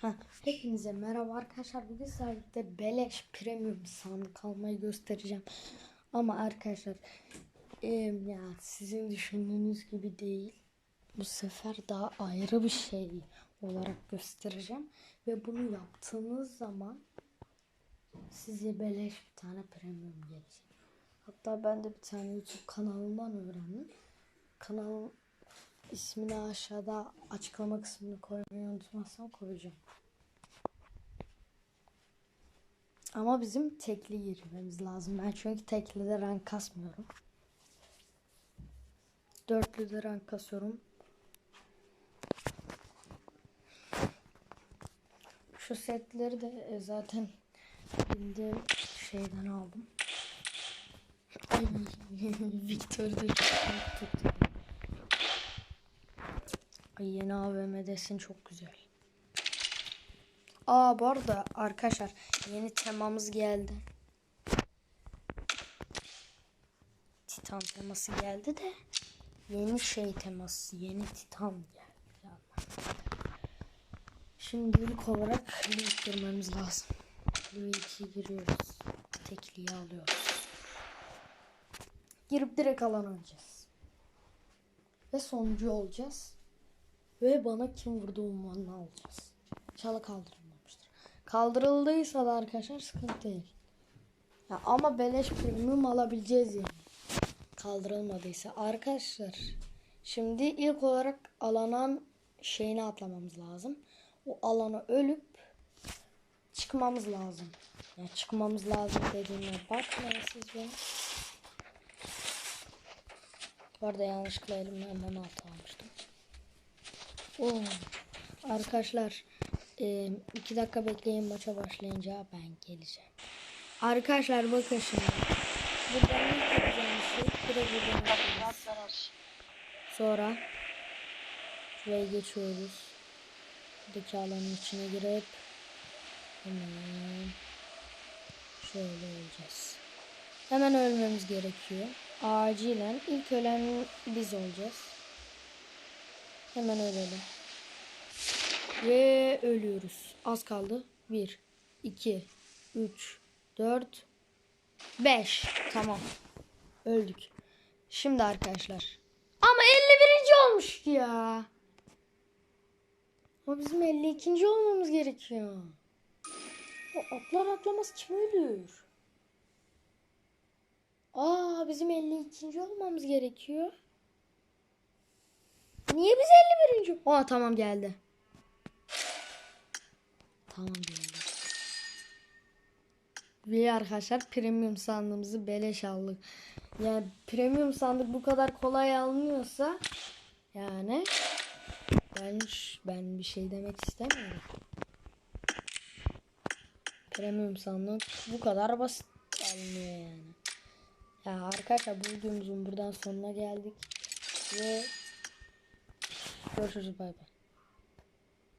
Ha, hepinize merhaba arkadaşlar. Bugün sizlerle beleş premium sandık almayı göstereceğim. Ama arkadaşlar em, ya sizin düşündüğünüz gibi değil. Bu sefer daha ayrı bir şey olarak göstereceğim. Ve bunu yaptığınız zaman size beleş bir tane premium gelecek. Hatta ben de bir tane YouTube kanalından öğrendim. Kanalın ismini aşağıda açıklama kısmını koymayı unutmazsam koyacağım. Ama bizim tekli girmemiz lazım. Ben çünkü teklide rank kasmıyorum. Dörtlüde rank kasıyorum. Şu setleri de e, zaten bildiğim şeyden aldım. Ay. Ay yeni AVM desin çok güzel. Aa bu arada arkadaşlar yeni temamız geldi. Titan teması geldi de yeni şey teması yeni Titan geldi. Şimdi ilk olarak link girmemiz lazım. Link'i giriyoruz. Tekliği alıyoruz. Girip direkt alan oynayacağız. Ve sonuncu olacağız. Ve bana kim vurdu unvanını alacağız. İnşallah kaldırılmamıştır. Kaldırıldıysa da arkadaşlar sıkıntı değil. Ya ama beleş premium alabileceğiz yani. Kaldırılmadıysa. Arkadaşlar şimdi ilk olarak alanan şeyini atlamamız lazım. O alana ölüp çıkmamız lazım. Ya çıkmamız lazım dediğime bakmayın siz benim. Bu arada yanlışlıkla elimden M16 almıştım. Oo. Arkadaşlar e, iki dakika bekleyin maça başlayınca ben geleceğim. Arkadaşlar bakın şimdi. Direkt buradan. Sonra şuraya geçiyoruz. Buradaki alanın içine girip hemen şöyle olacağız. Hemen ölmemiz gerekiyor. Acilen ilk ölen biz olacağız. Hemen ölelim. Ve ölüyoruz. Az kaldı. 1, 2, 3, 4, 5. Tamam. Öldük. Şimdi arkadaşlar. Ama 51. olmuş ya. Ama bizim 52. olmamız gerekiyor. O atlar atlamaz kim ölür? Aa bizim 52. olmamız gerekiyor. Niye biz 51. Aa tamam geldi. Tamam geldi. Ve arkadaşlar premium sandığımızı beleş aldık. Yani premium sandık bu kadar kolay alınıyorsa yani ben ben bir şey demek istemiyorum. Premium sandık bu kadar basit alınıyor yani. Ya arkadaşlar bu videomuzun buradan sonuna geldik. Ve 这是是拜拜。